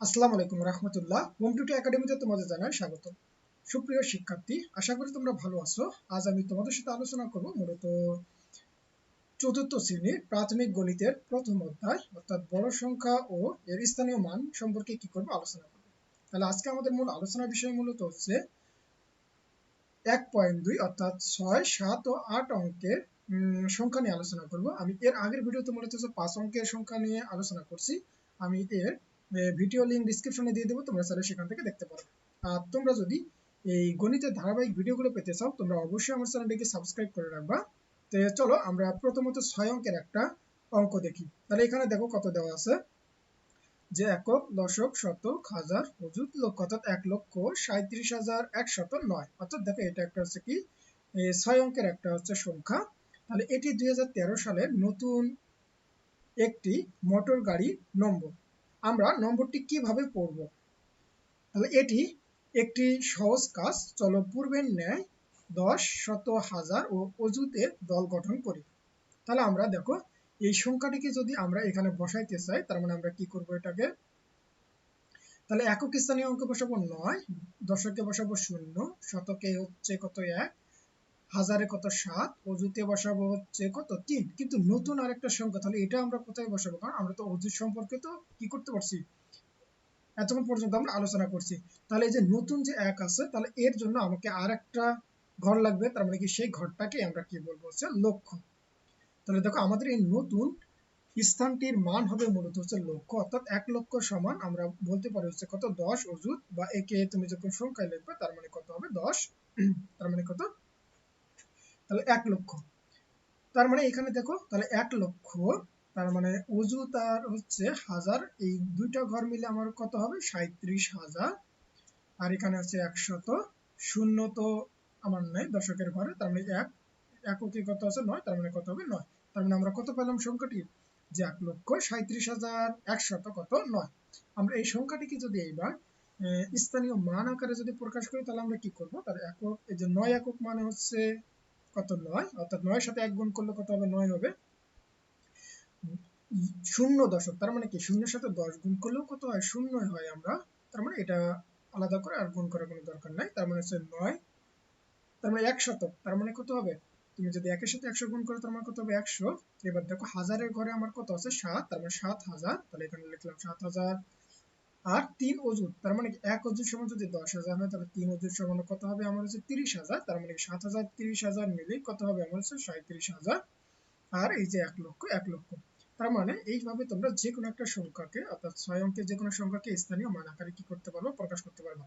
আসসালামু আলাইকুম রহমতুল্লাহ। হোম টুটি একাডেমিতে তোমাদের জানাই স্বাগত সুপ্রিয় শিক্ষার্থী, আশা করি তোমরা ভালো আছো। আজ আমি তোমাদের সাথে আলোচনা করব মূলত চতুর্থ শ্রেণির প্রাথমিক গণিতের প্রথম অধ্যায়, অর্থাৎ বড় সংখ্যা ও এর স্থানীয় মান সম্পর্কে কি করব আলোচনা করব। তাহলে আজকে আমাদের মূল আলোচনার বিষয় মূলত হচ্ছে এক পয়েন্ট দুই, অর্থাৎ ছয়, সাত ও আট অঙ্কের সংখ্যা নিয়ে আলোচনা করব। আমি এর আগের ভিডিওতে মূলত হচ্ছে পাঁচ অঙ্কের সংখ্যা নিয়ে আলোচনা করছি। আমি এর ভিডিও লিঙ্ক ডিসক্রিপশনে দিয়ে দেবো, তোমরা চাইলে সেখান থেকে দেখতে পারো। আর তোমরা যদি এই গণিতের ধারাবাহিক ভিডিওগুলো পেতে চাও, তোমরা অবশ্যই আমার চ্যানেলটিকে সাবস্ক্রাইব করে রাখবা। তো চলো আমরা প্রথমত ছয় অঙ্কের একটা অঙ্ক দেখি। তাহলে এখানে দেখো কত দেওয়া আছে। যে একক দশক শতক হাজার অযুত লক্ষ, অর্থাৎ এক লক্ষ সাঁত্রিশ হাজার একশত নয়। অর্থাৎ দেখো এটা একটা হচ্ছে কি? ছয় অঙ্কের একটা হচ্ছে সংখ্যা। তাহলে এটি দুই সালের নতুন একটি মোটর গাড়ি নম্বর আমরা নম্বরটি কীভাবে পড়ব? তাহলে এটি একটি সহজ কাজ। চলো পূর্বের ন্যায় দশ শত হাজার ও অজুতে দল গঠন করি। তাহলে আমরা দেখো, এই সংখ্যাটিকে যদি আমরা এখানে বসাইতে চাই, তার মানে আমরা কি করব এটাকে? তাহলে একক স্থানীয় অঙ্কে বসাবো নয়, দশকে বসাবো শূন্য, শতকে হচ্ছে কত এক হাজারে কত সাত, অজুতে বসাবো হচ্ছে কত তিন। কিন্তু নতুন আরেকটা সংখ্যা, তাহলে এটা আমরা কোথায় বসাবো? কারণ আমরা তো অজুত সম্পর্কে তো কি করতে পারছি? এতক্ষণ পর্যন্ত আমরা আলোচনা করছি। তাহলে এই যে নতুন যে এক আছে, তাহলে এর জন্য আমাকে আর একটা ঘর লাগবে। তার মানে কি সেই ঘরটাকে আমরা কি বলব? হচ্ছে লক্ষ্য। তাহলে দেখো, আমাদের এই নতুন স্থানটির মান হবে মূলত হচ্ছে লক্ষ্য। অর্থাৎ এক লক্ষ সমান আমরা বলতে পারি হচ্ছে কত? দশ অজুত বা একে তুমি যখন সংখ্যায় লিখবে, তার মানে কত হবে? দশ। তার মানে কত? তাহলে এক লক্ষ। তার মানে এখানে দেখো, তাহলে এক লক্ষ, তার মানে উজু তার হচ্ছে হাজার, এই দুইটা ঘর মিলে আমার কত হবে? সাঁত্রিশ হাজার। আর এখানে হচ্ছে একশত, শূন্য তো আমার নেই দশকের ঘরে, তার মানে এক, এককে কত আছে? নয়, তার মানে কত হবে? নয়। তার মানে আমরা কত পেলাম সংখ্যাটি? যে এক লক্ষ সাঁত্রিশ হাজার, একশত কত? নয়। আমরা এই সংখ্যাটিকে যদি এইবার স্থানীয় মান আকারে যদি প্রকাশ করি, তাহলে আমরা কি করব? তার একক, এই যে নয় একক মানে হচ্ছে কত নয়? অর্থাৎ নয়ের সাথে এক গুণ করলে কত হবে? নয় হবে। শূন্য দশক, তার মানে কি? শূন্যের সাথে দশ গুণ করলেও কত হয়? শূন্য হয় আমরা। তার মানে এটা আলাদা করে আর গুণ করার কোনো দরকার নাই। তার মানে হচ্ছে নয়। তার মানে এক শতক, তার মানে কত হবে? তুমি যদি একের সাথে একশো গুণ করো, তার মানে কত হবে? একশো। এবার দেখো, হাজারের ঘরে আমার কত আছে? সাত। তার মানে সাত হাজার। তাহলে এখানে লিখলাম সাত হাজার। আর তিন অজুত তার মানে এক অজুত সমান যদি দশ হাজার হয় তাহলে তিন অজুত সমান কত হবে? আমার হচ্ছে তিরিশ হাজার, তার মানে সাত হাজার তিরিশ হাজার মিলে কত হবে? আমার হচ্ছে সাঁত্রিশ হাজার। আর এই যে এক লক্ষ এক লক্ষ। তার মানে এইভাবে তোমরা যে কোনো একটা সংখ্যাকে, অর্থাৎ ছয় অঙ্কের যে কোনো সংখ্যাকে স্থানীয় মান আকারে কি করতে পারব, প্রকাশ করতে পারব।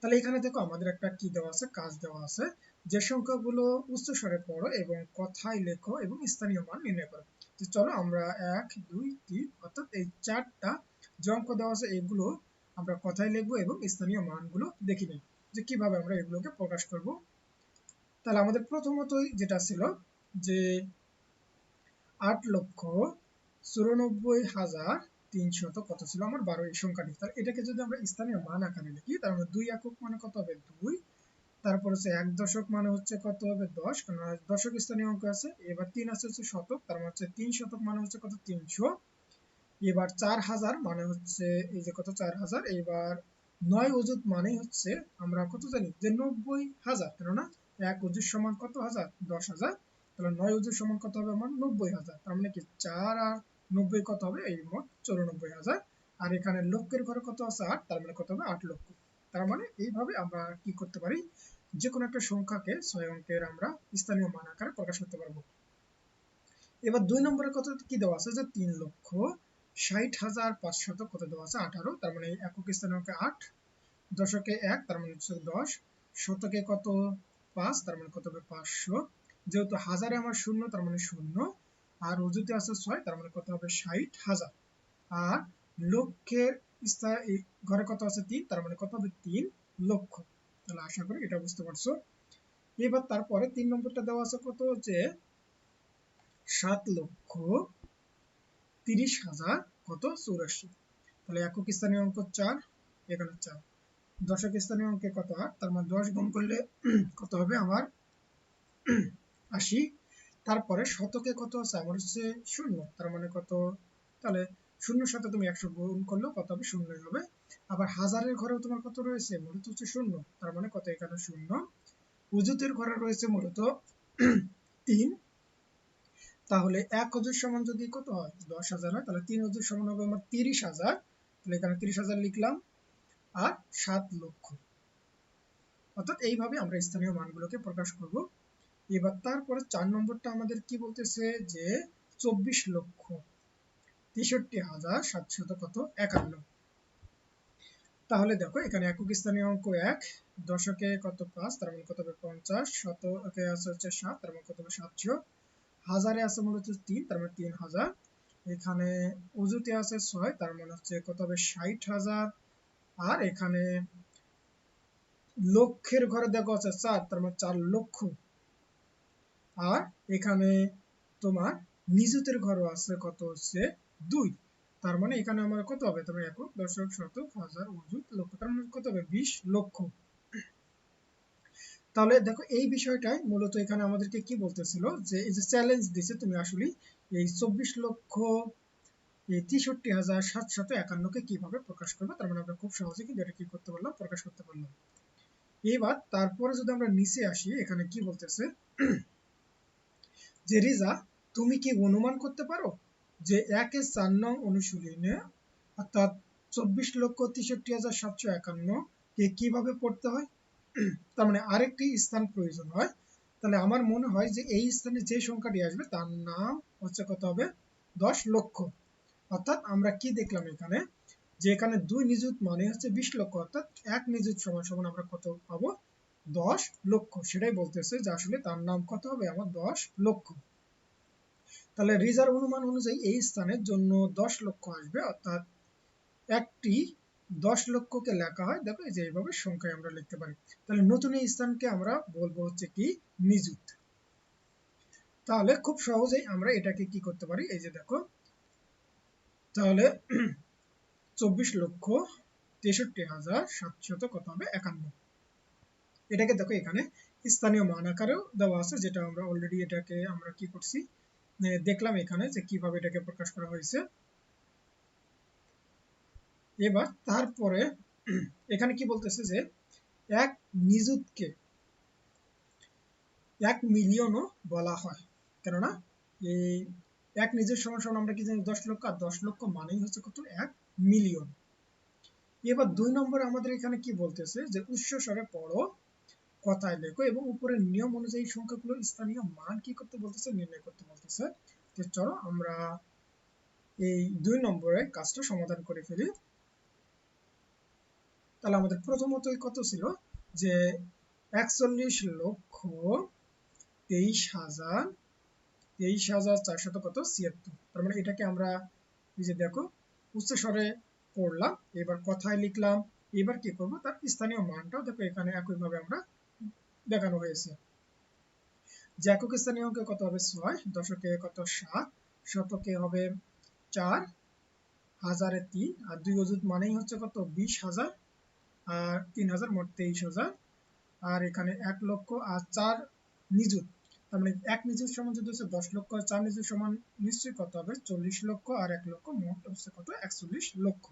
তাহলে এখানে দেখো আমাদের একটা কি দেওয়া আছে, কাজ দেওয়া আছে। যে সংখ্যাগুলো উচ্চ স্বরে পড়ো এবং কথায় লেখো এবং স্থানীয় মান নির্ণয় করো। চলো আমরা এক, দুই, তিন, অর্থাৎ এই চারটা যে অঙ্ক দেওয়া আছে, এগুলো আমরা কথায় লিখব এবং স্থানীয় মানগুলো দেখে নিই যে কীভাবে আমরা এগুলোকে প্রকাশ করব। তাহলে আমাদের প্রথমতই যেটা ছিল যে আট লক্ষ চুরানব্বই হাজার তিনশত কত ছিল? আমার বারো, এই সংখ্যাটি তাহলে এটাকে যদি আমরা স্থানীয় মান আকারে লিখি, তার মানে দুই একক মানে কত হবে? দুই। তারপর হচ্ছে এক দশক মানে হচ্ছে কত হবে? দশ। কারণ দশক স্থানীয় অঙ্ক আছে, এবার তিন আছে হচ্ছে শতক, তার মানে হচ্ছে তিন শতক মানে হচ্ছে কত? তিনশো। এবার চার হাজার মানে হচ্ছে এই যে কত? চার হাজার। এবার নয় অজুত মানে হচ্ছে আমরা কত জানি? যে নব্বই হাজার কেননা এক অজুত সমান কত হাজার? দশ হাজার। তাহলে নয় অজুত সমান কত হবে? আমার নব্বই হাজার। তার মানে কি? চার আর নব্বই কত হবে? এই মোট চৌরানব্বই হাজার। আর এখানে লক্ষের ঘরে কত আছে? আট। তার মানে কত হবে? আট লক্ষ। তার মানে এইভাবে আমরা কি করতে পারি? যে কোনো একটা সংখ্যাকে ছয় অঙ্কের আমরা স্থানীয় মান আকারে প্রকাশ করতে পারব। এবার দুই নম্বরের কথা কি দেওয়া আছে? যে তিন লক্ষ ষাট হাজার পাঁচশত কত দেওয়া আছে? আঠারো। তার মানে একক আট, দশকে এক, তার মানে হচ্ছে দশ। শতকে কত? পাঁচ, তার মানে কত হবে পাঁচশো। যেহেতু হাজারে আমার শূন্য, তার মানে শূন্য। আর আছে ছয়, তার মানে কত হবে? ষাট হাজার। আর লক্ষের ঘরে কত আছে? তিন, তার মানে কত হবে? তিন লক্ষ। তাহলে আশা করি এটা বুঝতে পারছ। এবার তারপরে তিন নম্বরটা দেওয়া আছে কত? যে সাত লক্ষ তিরিশ হাজার কত? চৌরাশি। তাহলে একক স্থানীয় অঙ্ক চার, এখানে চার। দশক স্থানীয় অঙ্কে কত? আট। তার মানে দশ গুণ করলে কত হবে? আমার আশি। তারপরে শতকে কত আছে? আমার হচ্ছে শূন্য। তার মানে কত? তাহলে শূন্যর সাথে তুমি একশো গুণ করলেও কত হবে? শূন্যই হবে। আবার হাজারের ঘরেও তোমার কত রয়েছে? মূলত হচ্ছে শূন্য। তার মানে কত? এখানে শূন্য। উজুতের ঘরে রয়েছে মূলত তিন। তাহলে এক অজুর সমান যদি কত হয়? দশ হাজার হয়। তাহলে তিন অজুর সমান হবে আমার তিরিশ হাজার। তাহলে এখানে তিরিশ হাজার লিখলাম। আর সাত লক্ষ। অর্থাৎ এইভাবে আমরা স্থানীয় মানগুলোকে প্রকাশ করব। এবার তারপরে চার নম্বরটা আমাদের কি বলতেছে? যে চব্বিশ লক্ষ তেষট্টি হাজার সাতশত কত? একান্ন। তাহলে দেখো, এখানে একক স্থানীয় অঙ্ক এক। দশকে কত পাঁচ? তার মানে কত হবে পঞ্চাশ। শতকে আছে হচ্ছে সাত। তার মানে কত হবে সাতশো। হাজারে আছে মূলত তিন, তার মানে তিন হাজার। এখানে উজুতে আছে ছয়, তার মানে হচ্ছে কত হবে? ষাট হাজার। আর এখানে লক্ষের ঘরে দেখো আছে চার, তার মানে চার লক্ষ। আর এখানে তোমার নিযুতের ঘরও আছে কত হচ্ছে? দুই। তার মানে এখানে আমার কত হবে? তোমার একক দশক শতক হাজার অযুত লক্ষ। তার মানে কত হবে? বিশ লক্ষ। তাহলে দেখো এই বিষয়টাই মূলত এখানে আমাদেরকে কি বলতেছিল? যে এই যে চ্যালেঞ্জ দিছে তুমি আসলে এই চব্বিশ লক্ষ তেষট্টি হাজার সাতশত একান্নকে কীভাবে প্রকাশ করবে? তার মানে আমরা খুব সহজে কিন্তু এটা কি করতে পারলাম? প্রকাশ করতে পারলাম। এবার তারপরে যদি আমরা নিচে আসি, এখানে কি বলতেছে? যে রিজা, তুমি কি অনুমান করতে পারো? যে একের চার নং অনুশীলনে অর্থাৎ চব্বিশ লক্ষ তেষট্টি হাজার সাতশো একান্ন কে কীভাবে পড়তে হয়? তার মানে আরেকটি স্থান প্রয়োজন হয়। তাহলে আমার মনে হয় যে এই স্থানে যে সংখ্যাটি আসবে, তার নাম হচ্ছে কত হবে? দশ লক্ষ। অর্থাৎ আমরা কি দেখলাম এখানে? যে এখানে দুই নিযুত মানে হচ্ছে বিশ লক্ষ। অর্থাৎ এক নিযুত সমান সমান আমরা কত পাবো? দশ লক্ষ। সেটাই বলতেছে যে আসলে তার নাম কত হবে? আমার দশ লক্ষ। তাহলে রিজার্ভ অনুমান অনুযায়ী এই স্থানের জন্য দশ লক্ষ আসবে। অর্থাৎ একটি দশ লক্ষকে লেখা হয়। দেখো যে এইভাবে সংখ্যায় আমরা লিখতে পারি। তাহলে নতুন এই স্থানকে আমরা বলব হচ্ছে কি? নিযুত। তাহলে খুব সহজেই আমরা এটাকে কি করতে পারি? এই যে দেখো। তাহলে চব্বিশ লক্ষ তেষট্টি হাজার সাতশত কত হবে? একান্ন। এটাকে দেখো এখানে স্থানীয় মান আকারেও দেওয়া আছে, যেটা আমরা অলরেডি এটাকে আমরা কি করছি? দেখলাম এখানে যে কীভাবে এটাকে প্রকাশ করা হয়েছে। এবার তারপরে এখানে কি বলতেছে যে, এক নিযুতকে এক মিলিয়নও বলা হয়। কেননা, এই এক নিজের সমান আমরা কি জানি, দশ লক্ষ, আর দশ লক্ষ মানেই হচ্ছে কত? এক মিলিয়ন। এবার দুই নম্বরে আমাদের এখানে কি বলতেছে যে উৎস স্বরে পড়ো, কথায় লেখো এবং উপরের নিয়ম অনুযায়ী সংখ্যাগুলো স্থানীয় মান কি করতে বলতেছে, নির্ণয় করতে বলতেছে। তো চলো আমরা এই দুই নম্বরে কাজটা সমাধান করে ফেলি। তাহলে আমাদের প্রথমতই কত ছিল? যে একচল্লিশ লক্ষ তেইশ হাজার তেইশ হাজার চারশত কত? ছিয়াত্তর। তার মানে এটাকে আমরা যে দেখো, উচ্চ স্বরে পড়লাম, এবার কথায় লিখলাম, এবার কি করব? তার স্থানীয় মানটাও দেখো এখানে একইভাবে আমরা দেখানো হয়েছে। যে একক স্থানীয় অঙ্কে কত হবে? ছয়, দশকে কত? সাত, শতকে হবে চার, হাজারে তিন, আর দুই অজুত মানেই হচ্ছে কত? বিশ হাজার। আর তিন হাজার মোট তেইশ হাজার। আর এখানে এক লক্ষ আর চার নিযুত। তার মানে এক নিযুত সমান যদি হচ্ছে দশ লক্ষ আর চার নিযুত সমান নিশ্চয়ই কত হবে? চল্লিশ লক্ষ আর এক লক্ষ মোট হচ্ছে কত? একচল্লিশ লক্ষ।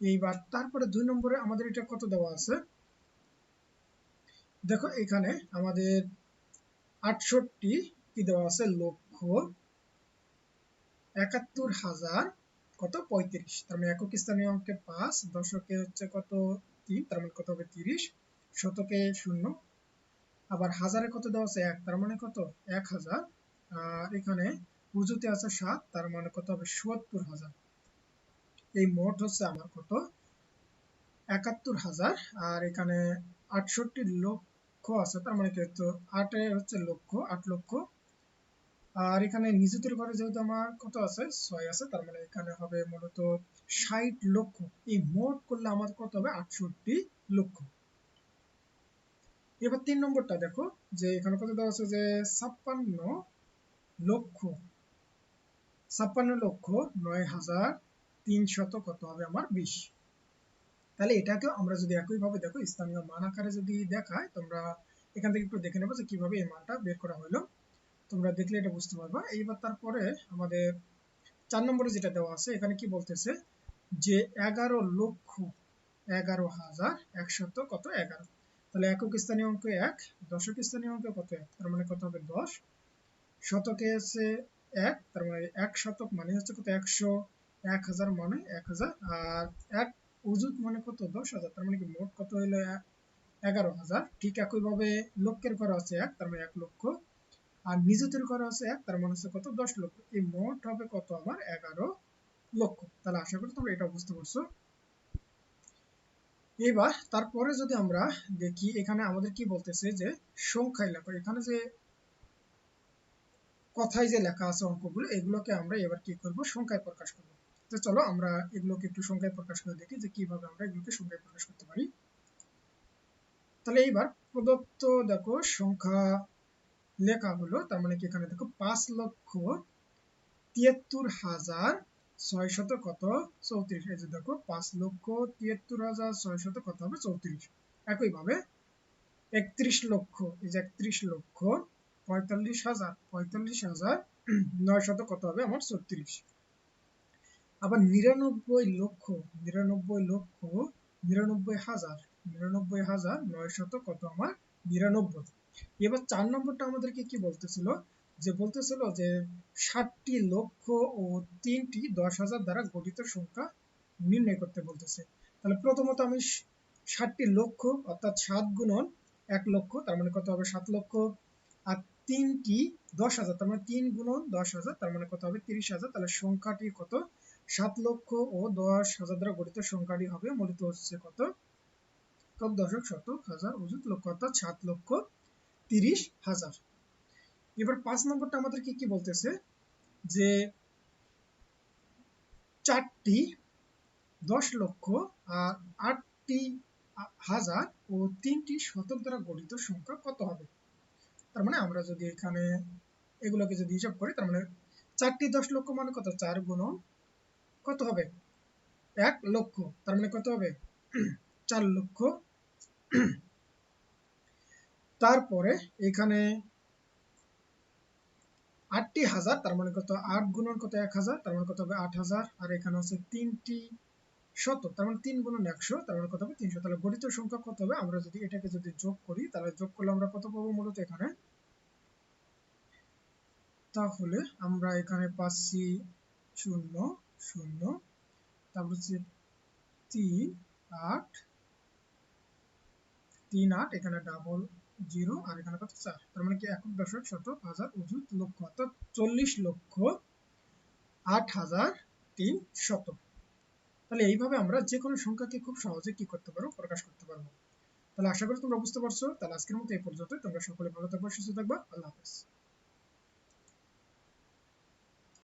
এইবার তারপরে দুই নম্বরে আমাদের এটা কত দেওয়া আছে? দেখো এখানে আমাদের আটষট্টি কি দেওয়া আছে? লক্ষ একাত্তর হাজার কত? পঁয়ত্রিশ। তার মানে একক স্থানীয় অঙ্কে পাঁচ, দশকে হচ্ছে কত? তিন, তার মানে কত হবে তিরিশ। শতকে শূন্য। আবার হাজারে কত দেওয়া আছে? এক। তার মানে কত? এক হাজার। আর এখানে উজুতে আছে সাত, তার মানে কত হবে? সত্তর হাজার। এই মোট হচ্ছে আমার কত? একাত্তর হাজার। আর এখানে আটষট্টি লক্ষ আছে, তার মানে কি হচ্ছে? আটে হচ্ছে লক্ষ, আট লক্ষ। আর এখানে নিযুতের ঘরে যেহেতু আমার কত আছে? ছয় আছে। তার মানে এখানে হবে মূলত ষাট লক্ষ। এই মোট করলে আমার কত হবে? আটষট্টি লক্ষ। এবার তিন নম্বরটা দেখো, যে এখানে কত দেওয়া আছে? যে ছাপ্পান্ন লক্ষ। ছাপ্পান্ন লক্ষ নয় হাজার তিনশত কত হবে আমার? বিশ। তাহলে এটাকেও আমরা যদি একইভাবে দেখো, স্থানীয় মান আকারে যদি দেখায়, তোমরা এখান থেকে একটু দেখে নেব যে কীভাবে এই মানটা বের করা হলো। তোমরা দেখলে এটা বুঝতে পারবা। এইবার তারপরে আমাদের চার নম্বরে যেটা দেওয়া আছে, এখানে কি বলতেছে? যে এগারো লক্ষ এগারো হাজার একশত কত? এগারো। তাহলে একক স্থানীয় অঙ্ক এক, দশক স্থানীয় অঙ্ক কত এক? তার মানে কত হবে দশ। শতকে আছে এক, তার মানে এক শতক মানে হচ্ছে কত? একশো এক হাজার মানে এক হাজার। আর এক উজুত মানে কত? দশ হাজার। তার মানে কি মোট কত হইল এগারো হাজার? ঠিক একইভাবে লক্ষের ঘর আছে এক, তার মানে এক লক্ষ আর নিজেদের ঘর আছে এক, তার মানে হচ্ছে কত? দশ লক্ষ। এই মোট হবে কত? আমার এগারো লক্ষ। তাহলে আশা করি তোমরা এটা বুঝতে পারছ। এবার তারপরে যদি আমরা দেখি, এখানে আমাদের কি বলতেছে যে, সংখ্যায় লেখো। এখানে যে কথায় যে লেখা আছে অঙ্কগুলো, এগুলোকে আমরা এবার কি করব? সংখ্যায় প্রকাশ করব। তো চলো আমরা এগুলোকে একটু সংখ্যায় প্রকাশ করে দেখি যে কীভাবে আমরা এগুলোকে সংখ্যায় প্রকাশ করতে পারি। তাহলে এইবার প্রদত্ত দেখো, সংখ্যা লেখা হলো তার মানে কি এখানে দেখো পাঁচ লক্ষ তিয়াত্তর হাজার ছয় শত কত? চৌত্রিশ। এই যে দেখো, পাঁচ লক্ষ তিয়াত্তর হাজার ছয় শত কত হবে? চৌত্রিশ। একইভাবে একত্রিশ লক্ষ, এই যে একত্রিশ লক্ষ পঁয়তাল্লিশ হাজার পঁয়তাল্লিশ হাজার নয় শত কত হবে? আমার ছত্রিশ। আবার নিরানব্বই লক্ষ নিরানব্বই লক্ষ, নিরানব্বই হাজার নিরানব্বই হাজার নয় শত কত? আমার নিরানব্বই। এবার চার নম্বরটা আমাদেরকে কি বলতেছিল? যে বলতেছিল যে ষাটটি লক্ষ ও তিনটি দশ হাজার দ্বারা গঠিত সংখ্যা নির্ণয় করতে বলতেছে। তাহলে প্রথমত আমি ষাটটি লক্ষ অর্থাৎ সাত গুণন এক লক্ষ, তার মানে কত হবে? সাত লক্ষ। আর তিনটি দশ হাজার, তার মানে তিন গুণন দশ হাজার, তার মানে কত হবে? তিরিশ হাজার। তাহলে সংখ্যাটি কত? সাত লক্ষ ও দশ হাজার দ্বারা গঠিত সংখ্যাটি হবে, মূলত হচ্ছে কত? কত দশক শতক হাজার অযুত লক্ষ, অর্থাৎ সাত লক্ষ তিরিশ হাজার। এবার পাঁচ নম্বরটা আমাদেরকে কি বলতেছে? যে চারটি দশ লক্ষ আর আটটি হাজার ও তিনটি শতক দ্বারা গঠিত সংখ্যা কত হবে? তার মানে আমরা যদি এখানে এগুলোকে যদি হিসাব করি, তার মানে চারটি দশ লক্ষ মানে কত? চার গুণ কত হবে? এক লক্ষ। তার মানে কত হবে? চার লক্ষ তারপরে এখানে আটটি হাজার, তার মানে কত? আট গুণন কত? এক হাজার, তার মানে কত হবে আট হাজার। আর এখানে হচ্ছে তিনটি শত, তার মানে তিন গুণন একশো, তার মানে কত হবে? তিনশো। তাহলে গঠিত সংখ্যা কত হবে? আমরা যদি এটাকে যদি যোগ করি, তাহলে যোগ করলে আমরা কত পাবো মূলত এখানে? তাহলে আমরা এখানে পাচ্ছি শূন্য শূন্য, তারপর হচ্ছে তিন, আট তিন, আট, এখানে ডাবল জিরো আর এখানে কত? চার। তার মানে কি একক দশক শত হাজার অযুত লক্ষ, অর্থাৎ চল্লিশ লক্ষ আট হাজার তিন শত। তাহলে এইভাবে আমরা যে কোনো সংখ্যাকে খুব সহজে কি করতে পারব প্রকাশ করতে পারব। তাহলে আশা করি তোমরা বুঝতে পারছ। তাহলে আজকের মতো এই পর্যন্ত তোমরা সকলে ভালো থাকবে সুস্থ থাকবা। আল্লাহ হাফেজ।